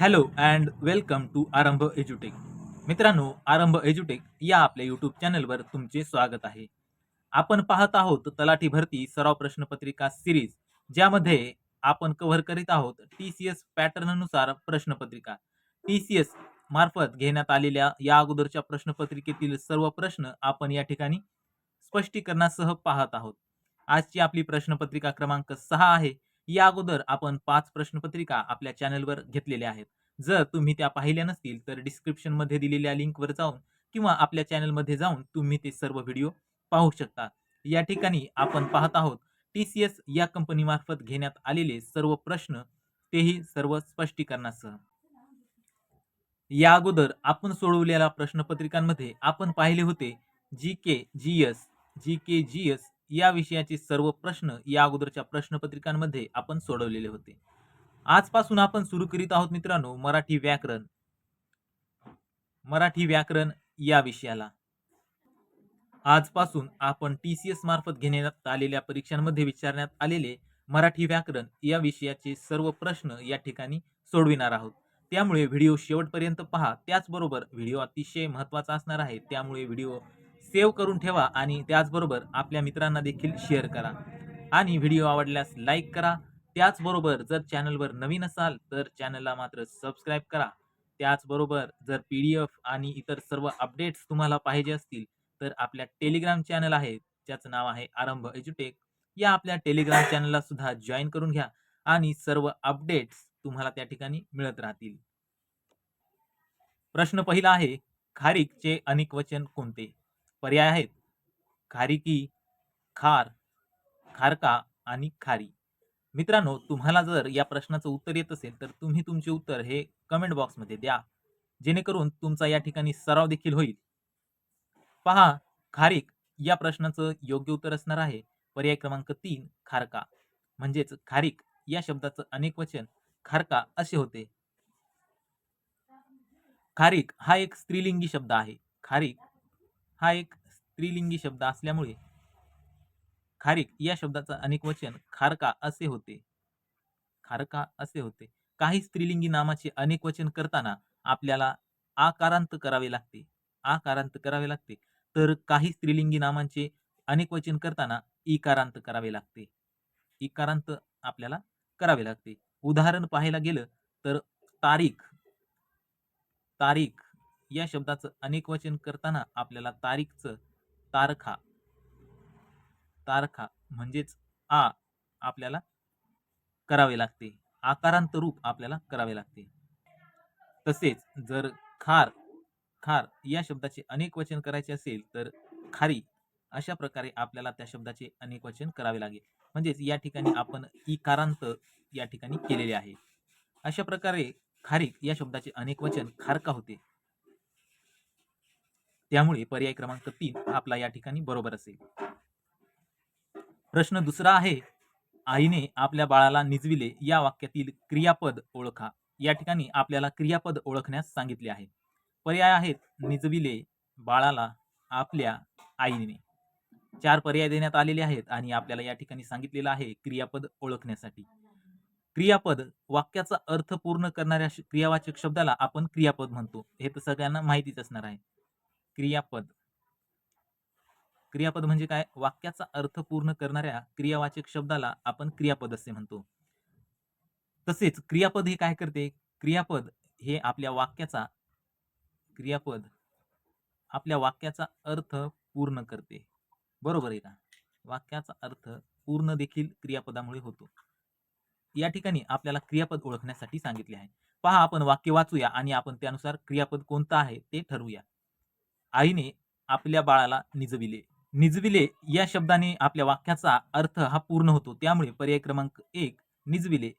Hello and welcome to आरंभ एज्युटेक. मित्रांनो आरंभ एज्युटेक या आपल्या यूट्यूब चॅनलवर तुमचे स्वागत आहे. आपण पाहत आहोत तलाठी भरती सराव प्रश्नपत्रिका सिरीज ज्यामध्ये आपण कव्हर करीत आहोत टी सी एस पॅटर्ननुसार प्रश्नपत्रिका. टी सी एस मार्फत घेण्यात आलेल्या या अगोदरच्या प्रश्नपत्रिकेतील सर्व प्रश्न आपण या ठिकाणी स्पष्टीकरणासह पाहत आहोत. आजची आपली प्रश्नपत्रिका क्रमांक सहा आहे. या अगोदर आपण पाच प्रश्नपत्रिका आपल्या चॅनलवर घेतलेल्या आहेत. जर तुम्ही त्या पाहिल्या नसतील तर डिस्क्रिप्शनमध्ये दिलेल्या लिंकवर जाऊन किंवा आपल्या चॅनलमध्ये जाऊन तुम्ही ते सर्व व्हिडिओ पाहू शकता. या ठिकाणी आपण पाहत आहोत टी सी एस या कंपनीमार्फत घेण्यात आलेले सर्व प्रश्न तेही सर्व स्पष्टीकरणासह. या अगोदर आपण सोडवलेल्या प्रश्नपत्रिकांमध्ये आपण पाहिले होते जी के जी एस जी के जी एस या विषयाचे सर्व प्रश्न या अगोदरच्या प्रश्नपत्रिकांमध्ये आपण सोडवलेले होते. आजपासून आपण सुरू करीत आहोत मित्रांनो मराठी व्याकरण. मराठी व्याकरण या विषयाला. आजपासून आपण टी सी एस मार्फत घेण्यात आलेल्या परीक्षांमध्ये विचारण्यात आलेले मराठी व्याकरण या विषयाचे सर्व प्रश्न या ठिकाणी सोडविणार आहोत. त्यामुळे व्हिडिओ शेवटपर्यंत पहा. त्याचबरोबर व्हिडिओ अतिशय महत्त्वाचा असणार आहे. त्यामुळे व्हिडिओ सेव्ह करून ठेवा आणि त्याचबरोबर आपल्या मित्रांना देखील शेअर करा. आणि व्हिडिओ आवडल्यास लाईक करा. त्याचबरोबर जर चॅनलवर नवीन असाल तर चॅनलला मात्र सबस्क्राईब करा. त्याचबरोबर जर पी डी एफ आणि इतर सर्व अपडेट्स तुम्हाला पाहिजे असतील तर आपल्या टेलिग्राम चॅनल आहे ज्याचं नाव आहे आरंभ एज्युटेक. या आपल्या टेलिग्राम चॅनलला सुद्धा जॉईन करून घ्या आणि सर्व अपडेट्स तुम्हाला त्या ठिकाणी मिळत राहतील. प्रश्न पहिला आहे खारीकचे अनेक वचन कोणते? पर्याय आहेत. खारिकी खार खारका आणि खारी. मित्रांनो तुम्हाला जर या प्रश्नाचं उत्तर येत असेल तर तुम्ही तुमचे उत्तर हे कमेंट बॉक्समध्ये द्या. जेणेकरून तुमचा या ठिकाणी सराव देखील होईल. पहा खारीक या प्रश्नाचं योग्य उत्तर असणार आहे. पर्याय क्रमांक तीन खारका. म्हणजेच खारीक या शब्दाचं अनेक वचन खारका असे होते. खारीक हा एक स्त्रीलिंगी शब्द आहे. खारीक हा एक स्त्रीलिंगी शब्द असल्यामुळे खारीक या शब्दाचा अनेक वचन खारका असे होते. खारका असे होते. काही स्त्रीलिंगी नामाचे अनेक वचन करताना आपल्याला आकारांत करावे लागते. आकारांत करावे लागते. तर काही स्त्रीलिंगी नामांचे अनेक वचन करताना इकारांत करावे लागते. इकारांत आपल्याला करावे लागते. उदाहरण पाहायला गेलं तर तारीख. तारीख. या शब्दाचं अनेक वचन करताना आपल्याला तारीखचं तारखा तारखा म्हणजेच आ आपल्याला करावे लागते. आकारांत रूप आपल्याला करावे लागते. तसेच जर खार खार या शब्दाचे अनेक वचन करायचे असेल तर खारी अशा प्रकारे आपल्याला त्या शब्दाचे अनेक वचन करावे लागेल म्हणजेच या ठिकाणी आपण इकारांत या ठिकाणी केलेले आहे. अशा प्रकारे खारीक या शब्दाचे अनेक वचन खारका होते. त्यामुळे पर्याय क्रमांक तीन आपला या ठिकाणी बरोबर असेल. प्रश्न दुसरा आहे आईने आपल्या बाळाला निजविले या वाक्यातील क्रियापद ओळखा. या ठिकाणी आपल्याला क्रियापद ओळखण्यास सांगितले आहे. पर्याय आहेत निजविले बाळाला आपल्या आईने. चार पर्याय देण्यात आलेले आहेत आणि आपल्याला या ठिकाणी सांगितलेलं आहे क्रियापद ओळखण्यासाठी. क्रियापद वाक्याचा अर्थ पूर्ण करणाऱ्या क्रियावाचक शब्दाला आपण क्रियापद म्हणतो. हे तर सगळ्यांना माहितीच असणार आहे. क्रियापद. क्रियापद म्हणजे काय? वाक्याचा अर्थ पूर्ण करणाऱ्या क्रियावाचक शब्दाला आपण क्रियापद असे म्हणतो. तसेच क्रियापद हे काय करते? क्रियापद हे आपल्या वाक्याचा क्रियापद आपल्या वाक्याचा अर्थ पूर्ण करते. बरोबर आहे का? वाक्याचा अर्थ पूर्ण देखील क्रियापदामुळे होतो. या ठिकाणी आपल्याला क्रियापद ओळखण्यासाठी सांगितले आहे. पहा आपण वाक्य वाचूया आणि आपण त्यानुसार क्रियापद कोणतं आहे ते ठरवूया. आईने आपल्या बाळाला निजविले. निजविले या शब्दाने आपल्या वाक्याचा अर्थ हा पूर्ण होतो. त्यामुळे पर्याय क्रमांक एक निजविले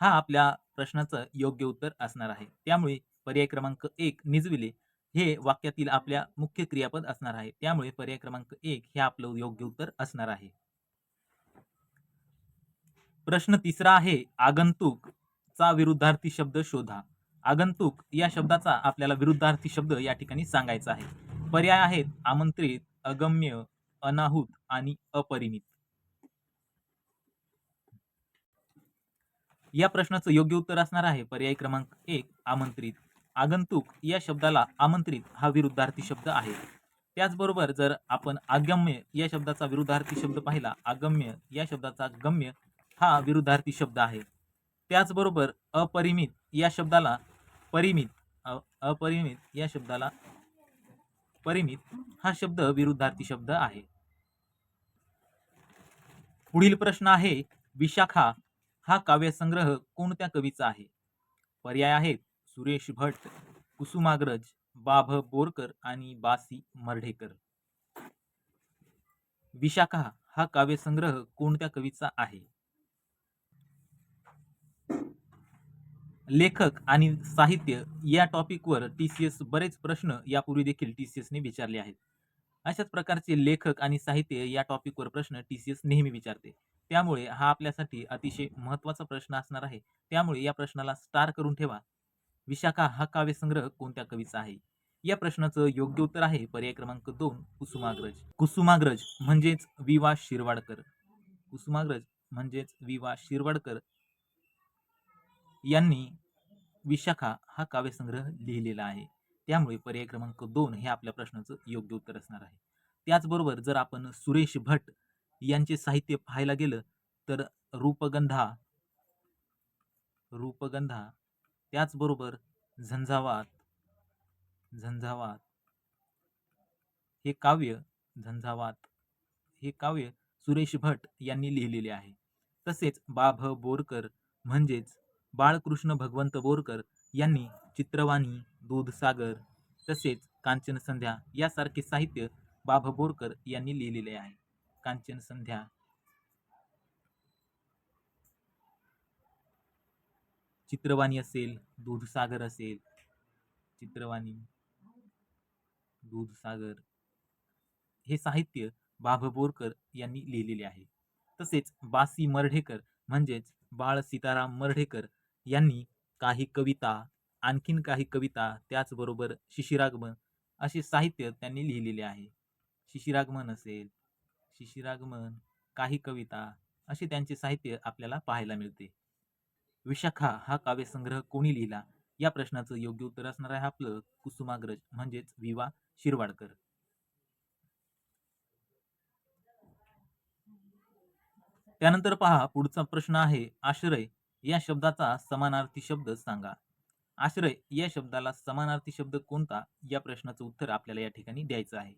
हा आपल्या प्रश्नाचं योग्य उत्तर असणार आहे. त्यामुळे पर्याय क्रमांक एक निजविले हे वाक्यातील आपल्या मुख्य क्रियापद असणार आहे. त्यामुळे पर्याय क्रमांक एक हे आपलं योग्य उत्तर असणार आहे. प्रश्न तिसरा आहे आगंतुक चा विरुद्धार्थी शब्द शोधा. आगंतुक या शब्दाचा आपल्याला विरुद्धार्थी शब्द या ठिकाणी सांगायचा आहे. पर्याय आहेत आमंत्रित अगम्य अनाहूत आणि अपरिमित. या प्रश्नाचं योग्य उत्तर असणार आहे. पर्याय क्रमांक एक आमंत्रित. आगंतुक या शब्दाला आमंत्रित हा विरुद्धार्थी शब्द आहे. त्याचबरोबर जर आपण आगम्य या शब्दाचा विरुद्धार्थी शब्द पाहिला आगम्य या शब्दाचा गम्य हा विरुद्धार्थी शब्द आहे. त्याचबरोबर अपरिमित या शब्दाला परिमित अपरिमित या शब्दाला परिमित हा शब्द विरुद्धार्थी शब्द आहे. पुढील प्रश्न आहे विशाखा हा काव्यसंग्रह कोणत्या कवीचा आहे? पर्याय आहेत सुरेश भट कुसुमाग्रज बाभ बोरकर आणि बासी मर्ढेकर. विशाखा हा काव्यसंग्रह कोणत्या कवीचा आहे? लेखक आणि साहित्य या टॉपिकवर टी सी एस बरेच प्रश्न यापूर्वी देखील टी सी एसने विचारले आहेत. अशाच प्रकारचे लेखक आणि साहित्य या टॉपिकवर प्रश्न टी सी एस नेहमी विचारते. त्यामुळे हा आपल्यासाठी अतिशय महत्त्वाचा प्रश्न असणार आहे. त्यामुळे या प्रश्नाला स्टार करून ठेवा. विशाखा हा काव्यसंग्रह कोणत्या कवीचा आहे? या प्रश्नाचं योग्य उत्तर आहे पर्याय क्रमांक दोन कुसुमाग्रज. कुसुमाग्रज म्हणजेच वि वा शिरवाडकर. कुसुमाग्रज म्हणजेच वि वा शिरवाडकर यांनी विशाखा हा काव्यसंग्रह लिहिलेला आहे. त्यामुळे पर्याय क्रमांक दोन हे आपल्या प्रश्नाचं योग्य उत्तर असणार आहे. त्याचबरोबर जर आपण सुरेश भट यांचे साहित्य पाहायला गेलं तर रूपगंधा रूपगंधा त्याचबरोबर झंझावात झंझावात हे काव्य झंझावात हे काव्य सुरेश भट यांनी लिहिलेले आहे. तसेच बाभ बोरकर म्हणजेच बाळकृष्ण भगवंत बोरकर यांनी चित्रवाणी दूधसागर तसेच कांचन संध्या यासारखे साहित्य बाभ बोरकर यांनी लिहिलेले आहे. कांचन संध्या चित्रवाणी असेल दूधसागर असेल. चित्रवाणी दूधसागर हे साहित्य बाभ बोरकर यांनी लिहिलेले आहे. तसेच बासी मर्ढेकर म्हणजेच बाळ सीताराम मर्ढेकर यांनी काही कविता आणखीन काही कविता त्याचबरोबर शिशिरागमन असे साहित्य त्यांनी लिहिलेले आहे. शिशिरागमन असेल शिशिरागमन काही कविता असे त्यांचे साहित्य आपल्याला पाहायला मिळते. विशाखा हा काव्यसंग्रह कोणी लिहिला? या प्रश्नाचं योग्य उत्तर असणार आहे आपलं कुसुमाग्रज म्हणजेच विवा शिरवाडकर. त्यानंतर पहा पुढचा प्रश्न आहे आश्रय या शब्दाचा समानार्थी शब्द सांगा. आश्रय या शब्दाला समानार्थी शब्द कोणता? या प्रश्नाचं उत्तर आपल्याला या ठिकाणी द्यायचं आहे.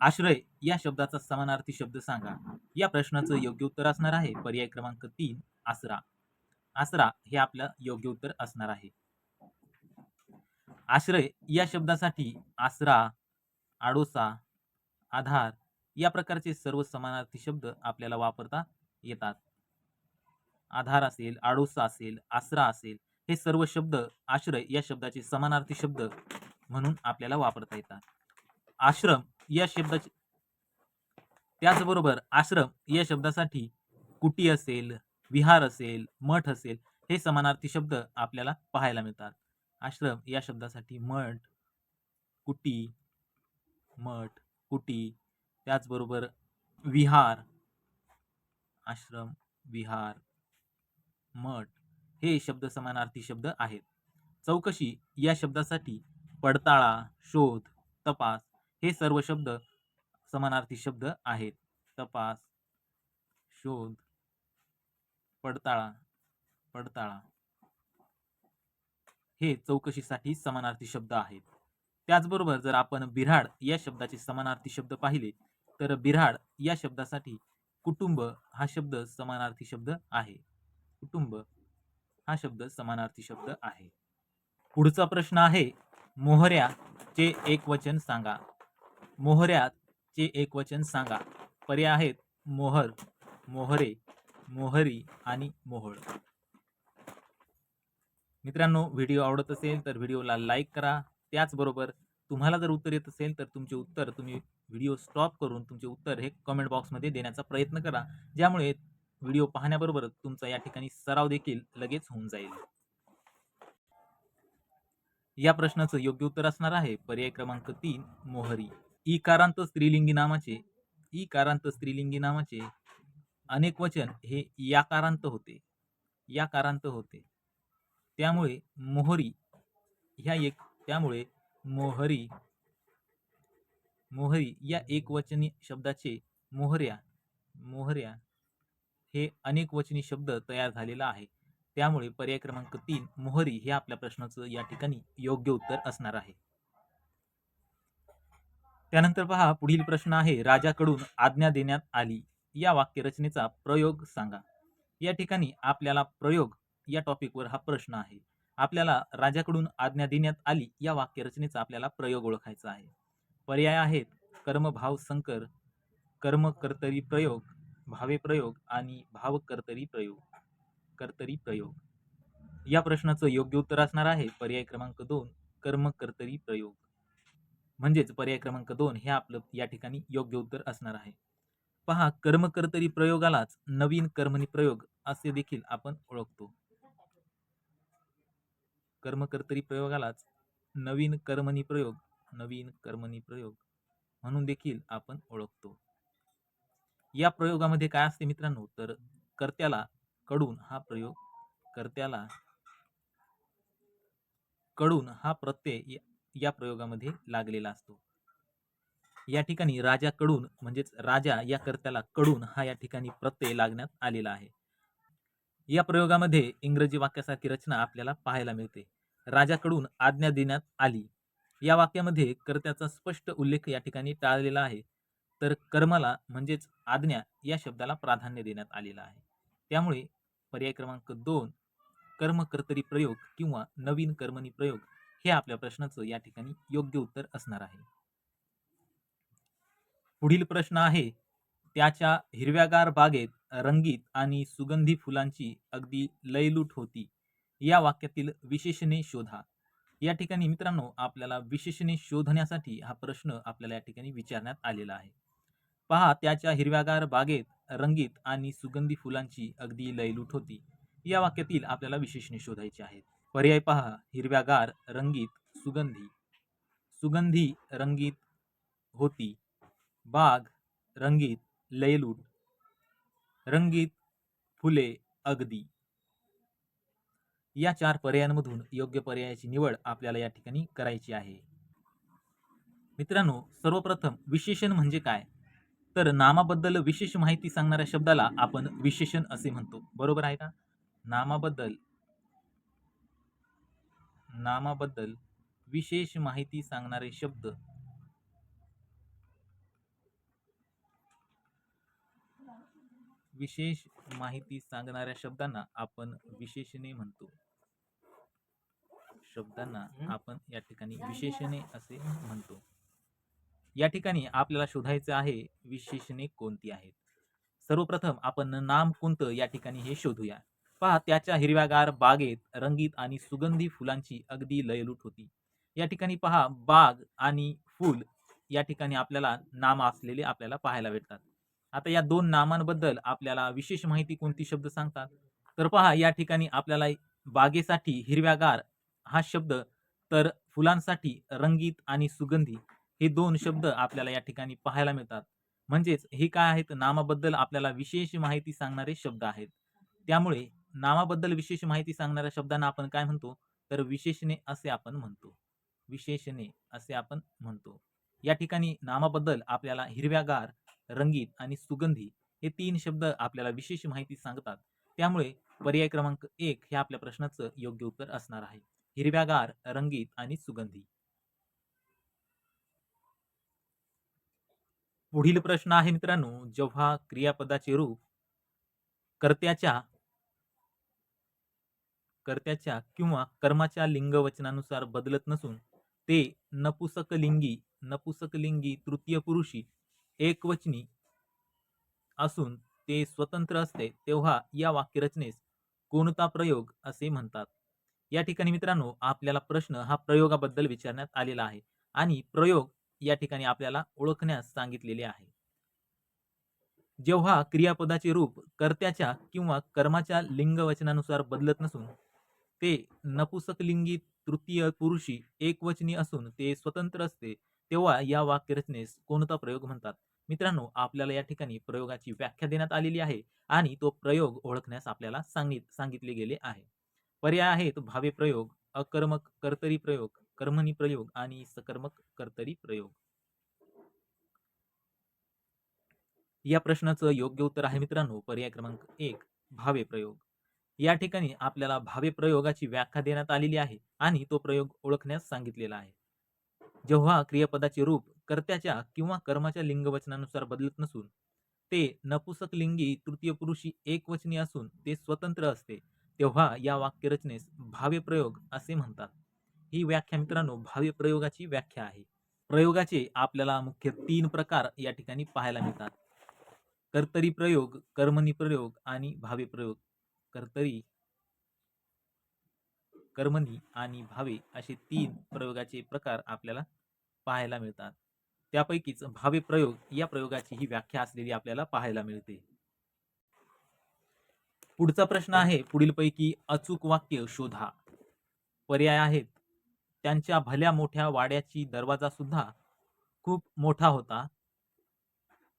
आश्रय या शब्दाचा समानार्थी शब्द सांगा. या प्रश्नाचं योग्य उत्तर असणार आहे. पर्याय क्रमांक तीन आसरा. आसरा हे आपलं योग्य उत्तर असणार आहे. आश्रय या शब्दासाठी आसरा आडोसा आधार या प्रकारचे सर्व समानार्थी शब्द आपल्याला वापरता येतात. आधार असेल आडोसा असेल आसरा असेल हे सर्व शब्द आश्रय या शब्दाचे समानार्थी शब्द म्हणून आपल्याला वापरता येतात. आश्रम या शब्दाचे त्याचबरोबर आश्रम या शब्दासाठी कुटी असेल विहार असेल मठ असेल हे समानार्थी शब्द आपल्याला पाहायला मिळतात. आश्रम या शब्दासाठी मठ कुटी मठ कुटी त्याचबरोबर विहार आश्रम विहार मठ हे शब्द समानार्थी शब्द आहेत. चौकशी या शब्दासाठी पडताळा शोध तपास हे सर्व शब्द समानार्थी शब्द आहेत. तपास शोध पडताळा पडताळा हे चौकशीसाठी समानार्थी शब्द आहेत. त्याचबरोबर जर आपण बिराड या शब्दाचे समानार्थी शब्द पाहिले तर बिऱ्हाड या शब्दासाठी कुटुंब हा शब्द समानार्थी शब्द आहे. कुटुंब हा शब्द समानार्थी शब्द आहे. पुढचा प्रश्न आहे मोहऱ्याचे एक वचन सांगा. मोहऱ्याचे एक वचन सांगा. पर्याय आहेत मोहर मोहरे मोहरी आणि मोहळ. मित्रांनो व्हिडिओ आवडत असेल तर व्हिडिओला लाईक करा. त्याचबरोबर तुम्हाला जर उत्तर येत असेल तर तुमचे उत्तर तुम्ही व्हिडिओ स्टॉप करून तुमचे उत्तर हे कमेंट बॉक्समध्ये देण्याचा प्रयत्न करा. ज्यामुळे व्हिडिओ पाहण्याबरोबर तुमचा या ठिकाणी सराव देखील लगेच होऊन जाईल. या प्रश्नाचं योग्य उत्तर असणार आहे. पर्याय क्रमांक तीन मोहरी. ई कारांत स्त्रीलिंगी नामाचे ई कारांत स्त्रीलिंगी नामाचे अनेक वचन हे याकारांत होते. या कारांत होते. त्यामुळे मोहरी ह्या एक त्यामुळे मोहरी मोहरी या एकवचनी शब्दाचे मोहऱ्या मोहऱ्या हे अनेकवचनी शब्द तयार झालेला आहे. त्यामुळे पर्याय क्रमांक तीन मोहरी हे आपल्या प्रश्नाचं या ठिकाणी योग्य उत्तर असणार आहे. त्यानंतर पहा पुढील प्रश्न आहे राजाकडून आज्ञा देण्यात आली. या वाक्यरचनेचा प्रयोग सांगा. या ठिकाणी आपल्याला प्रयोग या टॉपिकवर हा प्रश्न आहे. आपल्याला राजाकडून आज्ञा देण्यात आली या वाक्यरचनेचा आपल्याला प्रयोग ओळखायचा आहे. पर्याय आहेत कर्मभाव संकर कर्म कर्तरी प्रयोग भावे प्रयोग आणि भाव कर्तरी प्रयोग कर्तरी प्रयोग. या प्रश्नाचं योग्य उत्तर असणार आहे पर्याय क्रमांक दोन कर्म कर्तरी प्रयोग. म्हणजेच पर्याय क्रमांक दोन हे आपलं या ठिकाणी योग्य उत्तर असणार आहे. पहा कर्मकर्तरी प्रयोगालाच नवीन कर्मणी प्रयोग असे देखील आपण ओळखतो. कर्मकर्तरी प्रयोगालाच नवीन कर्मणी प्रयोग नवीन कर्मणी प्रयोग म्हणून देखील आपण ओळखतो. या प्रयोगामध्ये काय असते मित्रांनो? तर कर्त्याला कडून हा प्रयोग कर्त्याला कडून हा प्रत्यय या- प्रयोगामध्ये लागलेला असतो. या ठिकाणी राजा कडून म्हणजेच राजा या कर्त्याला कडून हा या ठिकाणी प्रत्यय लागण्यात आलेला आहे. या प्रयोगामध्ये इंग्रजी वाक्यासारखी रचना आपल्याला पाहायला मिळते. राजाकडून आज्ञा देण्यात आली. या वाक्यामध्ये कर्त्याचा स्पष्ट उल्लेख या ठिकाणी टाळलेला आहे. तर कर्माला म्हणजेच आज्ञा या शब्दाला प्राधान्य देण्यात आलेलं आहे. त्यामुळे पर्याय क्रमांक दोन कर्मकर्तरी प्रयोग किंवा नवीन कर्मणी प्रयोग हे आपल्या प्रश्नाचं या ठिकाणी योग्य उत्तर असणार आहे. पुढील प्रश्न आहे त्याच्या हिरव्यागार बागेत रंगीत आणि सुगंधी फुलांची अगदी लयलूट होती. या वाक्यातील विशेषणे शोधा. या ठिकाणी मित्रांनो आपल्याला विशेषणे शोधण्यासाठी हा प्रश्न आपल्याला या ठिकाणी विचारण्यात आलेला आहे. पहा त्याच्या हिरव्यागार बागेत रंगीत आणि सुगंधी फुलांची अगदी लयलूट होती. या वाक्यातील आपल्याला विशेषणे शोधायचे आहेत. पर्याय पहा हिरव्यागार रंगीत सुगंधी. सुगंधी रंगीत होती. बाग रंगीत लयलूट. रंगीत फुले अगदी. या चार पर्यायांमधून योग्य पर्यायाची निवड आपल्याला या ठिकाणी करायची आहे. मित्रांनो सर्वप्रथम विशेषण म्हणजे काय? तर नामाबद्दल विशेष माहिती सांगणाऱ्या शब्दाला आपण विशेषण असे म्हणतो. बरोबर आहे का? नामाबद्दल नामाबद्दल विशेष माहिती सांगणारे शब्द. विशेष माहिती सांगणाऱ्या शब्दांना आपण विशेषणे म्हणतो. शब्दांना आपण या ठिकाणी विशेषणे असे म्हणतो. या ठिकाणी आपल्याला शोधायचे आहे विशेषणे कोणती आहेत? सर्वप्रथम आपण नाम कोणतं या ठिकाणी हे शोधूया. पहा त्याच्या हिरव्यागार बागेत रंगीत आणि सुगंधी फुलांची अगदी लयलूट होती. या ठिकाणी पहा बाग आणि फुल या ठिकाणी आपल्याला नाम असलेले आपल्याला पाहायला भेटतात. आता या दोन नामांबद्दल आपल्याला विशेष माहिती कोणती शब्द सांगतात? तर पहा या ठिकाणी आपल्याला बागेसाठी हिरव्यागार हा शब्द तर फुलांसाठी रंगीत आणि सुगंधी हे दोन शब्द आपल्याला या ठिकाणी पाहायला मिळतात. म्हणजेच हे काय आहेत? नामाबद्दल आपल्याला विशेष माहिती सांगणारे शब्द आहेत. त्यामुळे नामाबद्दल विशेष माहिती सांगणाऱ्या शब्दांना आपण काय म्हणतो? तर विशेषणे असे आपण म्हणतो. विशेषणे असे आपण म्हणतो. या ठिकाणी नामाबद्दल आपल्याला हिरव्यागार रंगीत आणि सुगंधी हे तीन शब्द आपल्याला विशेष माहिती सांगतात. त्यामुळे पर्याय क्रमांक एक हे आपल्या प्रश्नाचं योग्य उत्तर असणार आहे. हिरव्यागार रंगीत आणि सुगंधी. पुढील प्रश्न आहे मित्रांनो जेव्हा क्रियापदाचे रूप कर्त्याच्या कर्त्याच्या किंवा कर्माच्या लिंगवचनानुसार बदलत नसून ते नपुसकलिंगी नपुसकलिंगी तृतीय पुरुषी एकवचनी असून ते स्वतंत्र असते तेव्हा या वाक्यरचनेस कोणता प्रयोग असे म्हणतात? या ठिकाणी मित्रांनो आपल्याला प्रश्न हा प्रयोगाबद्दल विचारण्यात आलेला आहे आणि प्रयोग या ठिकाणी आपल्याला ओळखण्यास सांगितलेले आहे. जेव्हा क्रियापदाचे रूप कर्त्याच्या किंवा कर्माच्या लिंगवचनानुसार बदलत नसून ते नपुसकलिंगी तृतीय पुरुषी एकवचनी असून ते स्वतंत्र असते तेव्हा या वाक्यरचनेस कोणता प्रयोग म्हणतात? मित्रांनो आपल्याला या ठिकाणी प्रयोगाची व्याख्या देण्यात आलेली आहे आणि तो प्रयोग ओळखण्यास आपल्याला सांगित सांगितले गेले आहे. पर्याय आहेत भावे प्रयोग अकर्मक कर्तरी प्रयोग कर्मणी प्रयोग आणि सकर्मक कर्तरी प्रयोग. या प्रश्नाचं योग्य उत्तर आहे मित्रांनो पर्याय क्रमांक एक भावे प्रयोग. या ठिकाणी आपल्याला भावे प्रयोगाची व्याख्या देण्यात आलेली आहे आणि तो प्रयोग ओळखण्यास सांगितलेला आहे. जेव्हा क्रियापदाचे रूप कर्त्याच्या किंवा कर्माच्या लिंगवचनानुसार बदलत नसून ते नपुसक लिंगी तृतीय पुरुषी एकवचनी असून ते स्वतंत्र असते तेव्हा या वाक्यरचनेस भावे प्रयोग असे म्हणतात. ही व्याख्या मित्रांनो भावे प्रयोगाची व्याख्या आहे. प्रयोगाचे आपल्याला मुख्य तीन प्रकार या ठिकाणी पाहायला मिळतात. कर्तरी प्रयोग कर्मणी प्रयोग आणि भावे प्रयोग. कर्तरी कर्मणी आणि भावे असे तीन प्रयोगाचे प्रकार आपल्याला पाहायला मिळतात. त्यापैकीच भावे प्रयोग या प्रयोगाची ही व्याख्या असलेली आपल्याला पाहायला मिळते. पुढचा प्रश्न आहे पुढीलपैकी अचूक वाक्य शोधा. पर्याय आहेत. त्यांच्या भल्या मोठ्या वाड्याची दरवाजा सुद्धा खूप मोठा होता.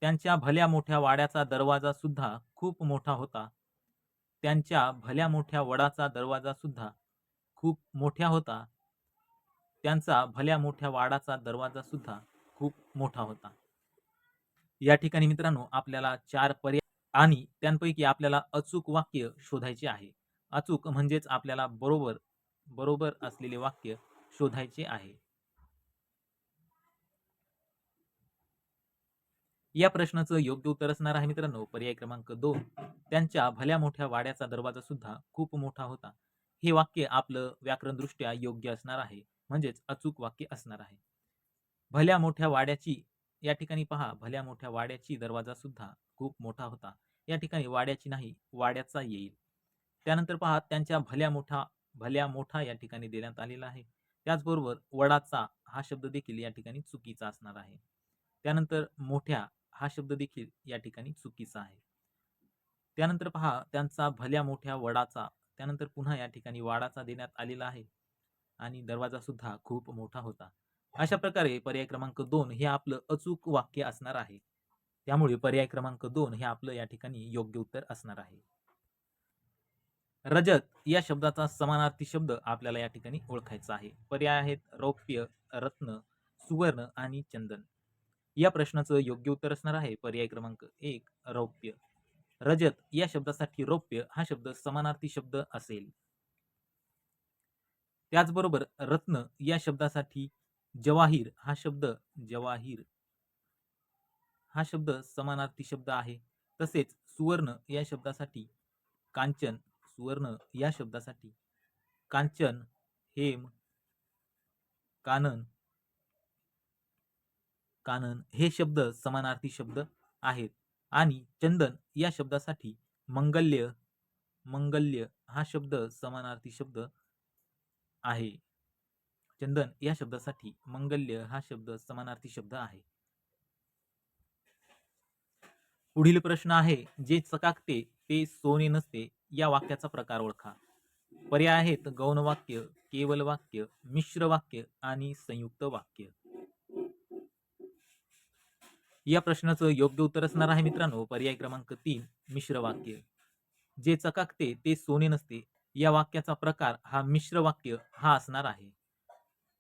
त्यांच्या भल्या मोठ्या वाड्याचा दरवाजा सुद्धा खूप मोठा होता. त्यांच्या भल्या मोठ्या वडाचा दरवाजा सुद्धा खूप मोठ्या होता. त्यांचा भल्या मोठ्या वाडाचा दरवाजा सुद्धा खूप मोठा होता. या ठिकाणी मित्रांनो आपल्याला चार पर्याय आणि त्यांपैकी आपल्याला अचूक वाक्य शोधायचे आहे. अचूक म्हणजेच आपल्याला बरोबर बरोबर असलेले वाक्य शोधायचे आहे. या प्रश्नाचं योग्य उत्तर असणार आहे मित्रांनो. पर्याय क्रमांक दोन. त्यांच्या भल्या मोठ्या वाड्याचा दरवाजा सुद्धा खूप मोठा होता. हे वाक्य आपलं व्याकरणदृष्ट्या योग्य असणार आहे. म्हणजेच अचूक वाक्य असणार आहे. भल्या मोठ्या वाड्याची या ठिकाणी पहा भल्या मोठ्या वाड्याची दरवाजा सुद्धा खूप मोठा होता. या ठिकाणी वाड्याची नाही वाड्याचा येईल. त्यानंतर पहा त्यांच्या भल्या मोठा भल्या मोठा या ठिकाणी देण्यात आलेला आहे. त्याचबरोबर वडाचा हा शब्द देखील या ठिकाणी चुकीचा असणार आहे. त्यानंतर मोठ्या हा शब्द देखील या ठिकाणी चुकीचा आहे. त्यानंतर पहा त्यांचा भल्या मोठ्या वडाचा त्यानंतर पुन्हा या ठिकाणी वाडाचा देण्यात आलेला आहे. आणि दरवाजा सुद्धा खूप मोठा होता. अशा प्रकारे पर्याय क्रमांक दोन हे आपलं अचूक वाक्य असणार आहे. त्यामुळे पर्याय क्रमांक दोन हे आपलं या ठिकाणी योग्य उत्तर असणार आहे. रजत या शब्दाचा समानार्थी शब्द आपल्याला या ठिकाणी ओळखायचा आहे. पर्याय आहेत रौप्य रत्न सुवर्ण आणि चंदन. या प्रश्नाचं योग्य उत्तर असणार आहे. पर्याय क्रमांक एक रौप्य. रजत या शब्दासाठी रौप्य हा शब्द समानार्थी शब्द असेल. त्याचबरोबर रत्न या शब्दासाठी जवाहीर हा शब्द जवाहीर हा शब्द समानार्थी शब्द आहे. तसेच सुवर्ण या शब्दासाठी कांचन सुवर्ण या शब्दासाठी. कांचन हेम कानन कानन हे शब्द समानार्थी शब्द आहेत. आणि चंदन या शब्दासाठी मंगल्य मंगल्य हा शब्द समानार्थी शब्द आहे. चंदन या शब्दासाठी मंगल्य हा शब्द समानार्थी शब्द आहे. पुढील प्रश्न आहे जे चकाकते ते सोने नसते या वाक्याचा प्रकार ओळखा. पर्याय आहेत गौण वाक्य केवल वाक्य मिश्र वाक्य आणि संयुक्त वाक्य. या प्रश्नाचं योग्य उत्तर असणार आहे मित्रांनो. पर्याय क्रमांक तीन मिश्र वाक्य. जे चकाकते ते सोने नसते. या वाक्याचा प्रकार हा मिश्र वाक्य हा असणार आहे.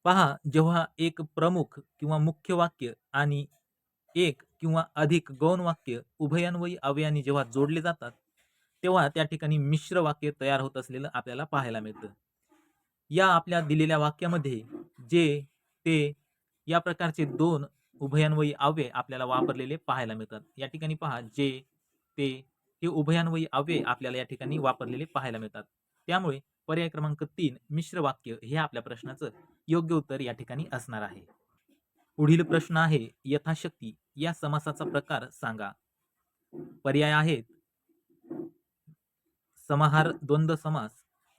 पहा जेव्हा एक प्रमुख किंवा मुख्य वाक्य आणि एक किंवा अधिक गौण वाक्य उभयान्वयी अवयानी जेव्हा जोडले जातात तेव्हा त्या ठिकाणी मिश्र वाक्य तयार होत असलेलं आपल्याला पाहायला मिळतं. या आपल्या दिलेल्या वाक्यामध्ये जे ते या प्रकारचे दोन उभयान्वयी अव्यय आपल्याला वापरलेले पाहायला मिळतात. या ठिकाणी पहा जे ते हे उभयान्वयी अव्यय आपल्याला या ठिकाणी वापरलेले पाहायला मिळतात. त्यामुळे पर्याय क्रमांक तीन मिश्र वाक्य हे आपल्या प्रश्नाचं योग्य उत्तर या ठिकाणी असणार आहे. पुढील प्रश्न आहे यथाशक्ती या समासाचा प्रकार सांगा. पर्याय आहेत. समाहार द्वंद्व समास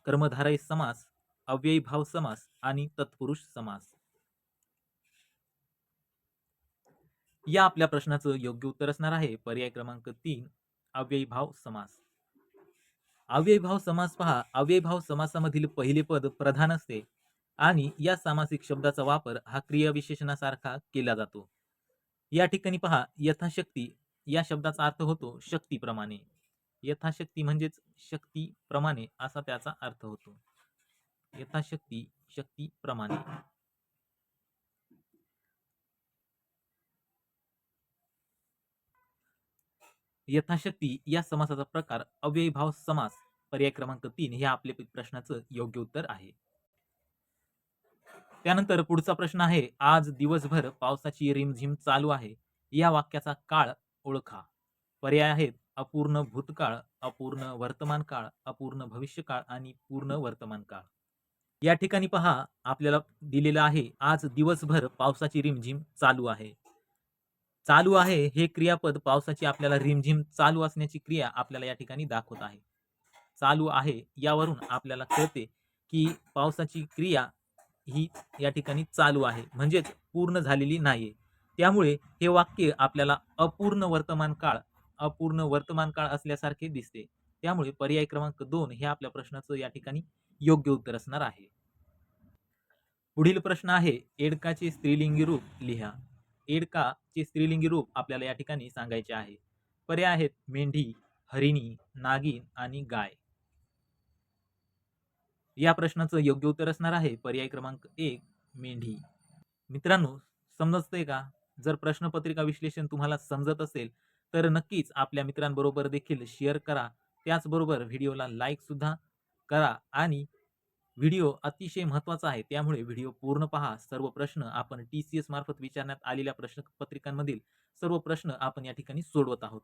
कर्मधारय समास अव्ययी भाव समास आणि तत्पुरुष समास. या आपल्या प्रश्नाचं योग्य उत्तर असणार आहे. पर्याय क्रमांक तीन अव्ययी भाव समास. अव्ययी भाव समास पहा. अव्ययी भाव समासामधील पहिले पद प्रधान असते आणि या सामासिक शब्दाचा वापर हा क्रियाविशेषणासारखा केला जातो. या ठिकाणी पहा यथाशक्ती या शब्दाचा अर्थ होतो शक्तीप्रमाणे. यथाशक्ती म्हणजेच शक्तीप्रमाणे असा त्याचा अर्थ होतो. यथाशक्ती शक्तीप्रमाणे यथाशक्ती या समासाचा प्रकार अव्ययीभाव समास पर्याय क्रमांक तीन हे आपले प्रश्नाचं योग्य उत्तर आहे. त्यानंतर पुढचा प्रश्न आहे आज दिवसभर पावसाची रिमझिम चालू आहे. या वाक्याचा काळ ओळखा. पर्याय आहेत अपूर्ण भूतकाळ अपूर्ण वर्तमान काळ अपूर्ण भविष्यकाळ आणि पूर्ण वर्तमान काळ या ठिकाणी पहा आपल्याला दिलेलं आहे आज दिवसभर पावसाची रिमझिम चालू आहे. चालू आहे हे क्रियापद पावसाची आपल्याला रिमझिम चालू असण्याची क्रिया आपल्याला या ठिकाणी दाखवत आहे. चालू आहे यावरून आपल्याला कळते की पावसाची क्रिया ही या ठिकाणी चालू आहे म्हणजेच पूर्ण झालेली नाही त्यामुळे हे वाक्य आपल्याला अपूर्ण वर्तमान काळ अपूर्ण वर्तमान काळ असल्यासारखे दिसते. त्यामुळे पर्याय क्रमांक दोन हे आपल्या प्रश्नाचं या ठिकाणी योग्य उत्तर असणार आहे. पुढील प्रश्न आहे एडकाचे स्त्रीलिंगी रूप लिहा. एडकाचे स्त्रीलिंगी रूप आपल्याला या ठिकाणी सांगायचे आहे. पर्याय आहेत मेंढी हरिणी नागिन आणि गाय. या प्रश्नाचं योग्य उत्तर असणार आहे पर्याय क्रमांक एक मेंढी. मित्रांनो समजतंय का? जर प्रश्नपत्रिका विश्लेषण तुम्हाला समजत असेल तर नक्कीच आपल्या मित्रांबरोबर देखील शेअर करा. त्याचबरोबर व्हिडिओला लाईक सुद्धा करा आणि व्हिडिओ अतिशय महत्त्वाचा आहे. त्यामुळे व्हिडिओ पूर्ण पहा. सर्व प्रश्न आपण टी सी एस मार्फत विचारण्यात आलेल्या प्रश्नपत्रिकांमधील सर्व प्रश्न आपण या ठिकाणी सोडवत आहोत.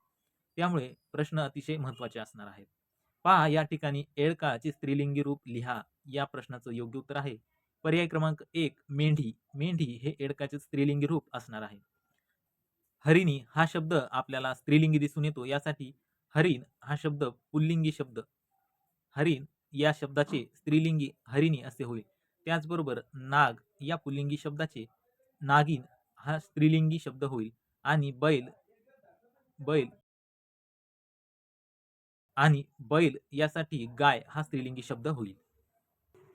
त्यामुळे प्रश्न अतिशय महत्त्वाचे असणार आहेत. पहा या ठिकाणी एळकाचे स्त्रीलिंगी रूप लिहा. या प्रश्नाचं योग्य उत्तर आहे. पर्याय क्रमांक एक मेंढी. मेंढी हे एडकाचे स्त्रीलिंगी रूप असणार आहे. हरिणी हा शब्द आपल्याला स्त्रीलिंगी दिसून येतो. यासाठी हरिण हा शब्द पुल्लिंगी शब्द. हरिण या शब्दाचे स्त्रीलिंगी हरिणी असे होईल त्याचबरोबर नाग या पुल्लिंगी शब्दाचे नागिन हा स्त्रीलिंगी शब्द होईल. आणि बैल बैल आणि बैल यासाठी गाय हा स्त्रीलिंगी शब्द होईल.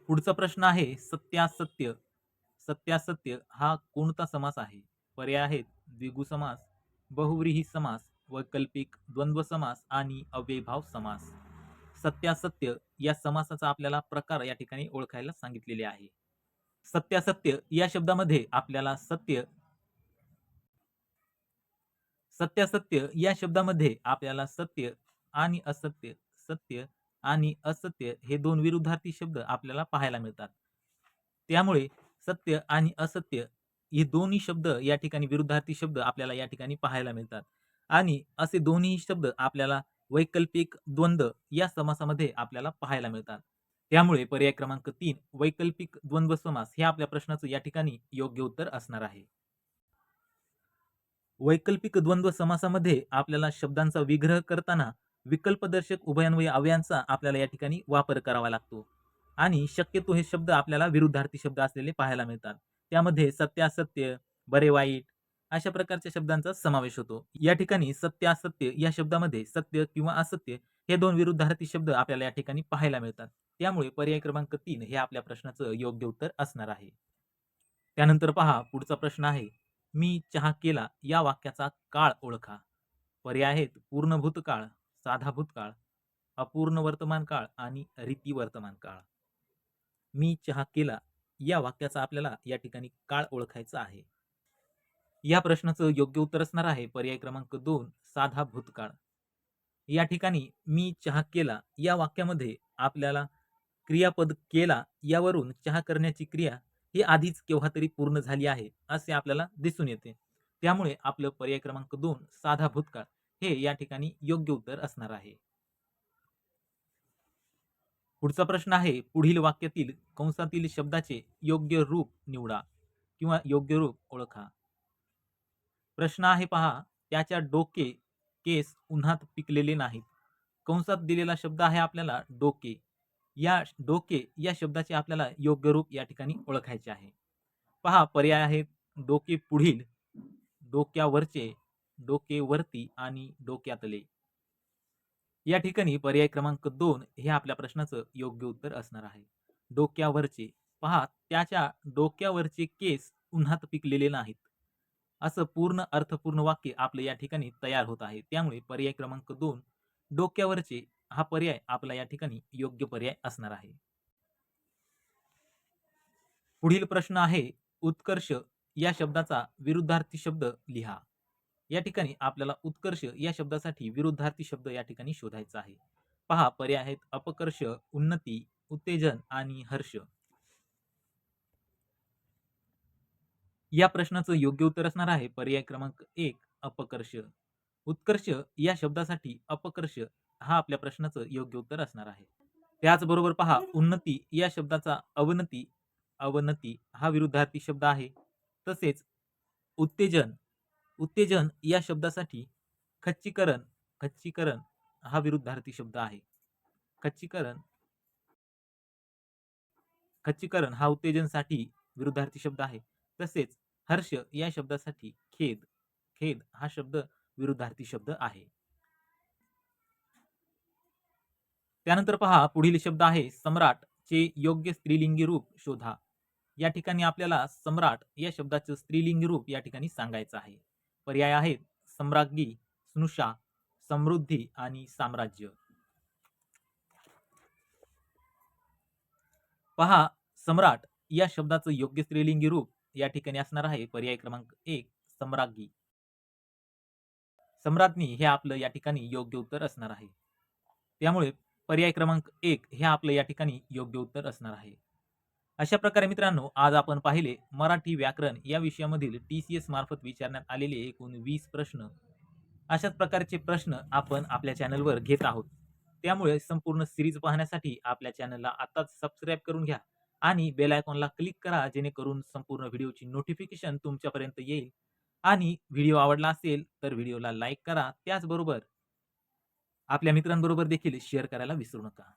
पुढचा प्रश्न आहे सत्यासत्य. सत्यासत्य हा कोणता समास आहे? पर्याय आहेत. द्विगु समास बहुव्रीही समास वैकल्पिक द्वंद्व समास आणि अव्ययभाव समास. सत्यासत्य या समासाचा आपल्याला प्रकार या ठिकाणी ओळखायला सांगितलेले आहे. सत्यासत्य या शब्दामध्ये आपल्याला सत्य सत्यासत्य या शब्दामध्ये आपल्याला सत्य आणि असत्य सत्य आणि असत्य हे दोन विरुद्धार्थी शब्द आपल्याला पाहायला मिळतात. त्यामुळे सत्य आणि असत्य हे दोन्ही शब्द या ठिकाणी विरुद्धार्थी शब्द आपल्याला या ठिकाणी पाहायला मिळतात. आणि असे दोन्ही शब्द आपल्याला वैकल्पिक द्वंद्व या समासामध्ये आपल्याला पाहायला मिळतात. त्यामुळे पर्याय क्रमांक तीन वैकल्पिक द्वंद्व समास हे आपल्या प्रश्नाचं या ठिकाणी योग्य उत्तर असणार आहे. वैकल्पिक द्वंद्व समासामध्ये आपल्याला शब्दांचा विग्रह करताना विकल्पदर्शक उभयान्वय अवयांचा आपल्याला या ठिकाणी वापर करावा लागतो. आणि शक्यतो हे शब्द आपल्याला विरुद्धार्थी शब्द असलेले पाहायला मिळतात. त्यामध्ये सत्यासत्य बरे वाईट अशा प्रकारच्या शब्दांचा समावेश होतो. या ठिकाणी सत्य असत्य या शब्दामध्ये सत्य किंवा असत्य हे दोन विरुद्धार्थी शब्द आपल्याला या ठिकाणी पाहायला मिळतात. त्यामुळे पर्याय क्रमांक तीन हे आपल्या प्रश्नाचं योग्य उत्तर असणार आहे. त्यानंतर पहा पुढचा प्रश्न आहे. मी चहा केला या वाक्याचा काळ ओळखा. पर्याय आहेत पूर्ण भूतकाळ साधा भूतकाळ अपूर्ण वर्तमान काळ आणि रीती वर्तमान काळ मी चहा केला या वाक्याचा आपल्याला या ठिकाणी काळ ओळखायचा आहे. या प्रश्नाचं योग्य उत्तर असणार आहे. पर्याय क्रमांक दोन साधा भूतकाळ. या ठिकाणी मी चहा केला या वाक्यामध्ये आपल्याला क्रियापद केला यावरून चहा करण्याची क्रिया ही आधीच केव्हा तरी पूर्ण झाली आहे असे आपल्याला दिसून येते. त्यामुळे आपलं पर्याय क्रमांक दोन साधा भूतकाळ हे या ठिकाणी योग्य उत्तर असणार आहे. पुढचा प्रश्न आहे पुढील वाक्यातील कंसातील शब्दाचे योग्य रूप निवडा किंवा योग्य रूप ओळखा. प्रश्न आहे पहा त्याच्या डोके केस उन्हात पिकलेले नाहीत. कंसात दिलेला शब्द आहे आपल्याला डोके. या डोके या शब्दाचे आपल्याला योग्य रूप या ठिकाणी ओळखायचे आहे. पहा पर्याय आहेत. डोके पुढील डोक्यावरचे डोकेवरती आणि डोक्यातले. या ठिकाणी पर्याय क्रमांक दोन हे आपल्या प्रश्नाचं योग्य उत्तर असणार आहे. डोक्यावरचे पहा त्याच्या डोक्यावरचे केस उन्हात पिकलेले नाहीत. असं पूर्ण अर्थपूर्ण वाक्य आपलं या ठिकाणी तयार होत आहे. त्यामुळे पर्याय क्रमांक दोन डोक्यावरचे हा पर्याय आपला या ठिकाणी योग्य पर्याय असणार आहे. पुढील प्रश्न आहे उत्कर्ष या शब्दाचा विरुद्धार्थी शब्द लिहा. या ठिकाणी आपल्याला उत्कर्ष या शब्दासाठी विरुद्धार्थी शब्द या ठिकाणी शोधायचा आहे. पहा पर्याय आहेत. अपकर्ष उन्नती उत्तेजन आणि हर्ष. या प्रश्नाचं योग्य उत्तर असणार आहे. पर्याय क्रमांक एक अपकर्ष. उत्कर्ष या शब्दासाठी अपकर्ष हा आपल्या प्रश्नाचं योग्य उत्तर असणार आहे. त्याचबरोबर पहा उन्नती या शब्दाचा अवनती अवनती हा विरुद्धार्थी शब्द आहे. तसेच उत्तेजन उत्तेजन या शब्दासाठी खच्चीकरण खच्चीकरण हा विरुद्धार्थी शब्द आहे. खच्चीकरण खच्चीकरण हा उत्तेजनसाठी विरुद्धार्थी शब्द आहे. तसेच हर्ष या शब्दासाठी खेद खेद हा शब्द विरुद्धार्थी शब्द आहे. त्यानंतर पहा पुढील शब्द आहे सम्राट चे योग्य स्त्रीलिंगी रूप शोधा. या ठिकाणी आपल्याला सम्राट या शब्दाचं स्त्रीलिंगी रूप या ठिकाणी सांगायचं आहे. पर्याय आहेत. सम्राज्ञी स्नुषा समृद्धी आणि साम्राज्य. पहा सम्राट या शब्दाचं योग्य स्त्रीलिंगी रूप या ठिकाणी असणार आहे. पर्याय क्रमांक एक सम्राज्ञी. सम्राज्ञी हे आपलं या ठिकाणी योग्य उत्तर असणार आहे. त्यामुळे पर्याय क्रमांक एक हे आपलं या ठिकाणी योग्य उत्तर असणार आहे. अशा प्रकारे मित्रांनो आज आपण पाहिले मराठी व्याकरण या विषयामधील टी सी एस मार्फत विचारण्यात आलेले एकूण वीस प्रश्न. अशाच प्रकारचे प्रश्न आपण आपल्या चॅनलवर घेत आहोत. त्यामुळे संपूर्ण सिरीज पाहण्यासाठी आपल्या चॅनलला आताच सबस्क्राईब करून घ्या आणि बेल आयकॉनला क्लिक करा जेणेकरून संपूर्ण व्हिडिओची नोटिफिकेशन तुमच्यापर्यंत येईल. आणि व्हिडिओ आवडला असेल तर व्हिडिओला लाईक करा. त्याचबरोबर आपल्या मित्रांबरोबर देखील शेअर करायला विसरू नका.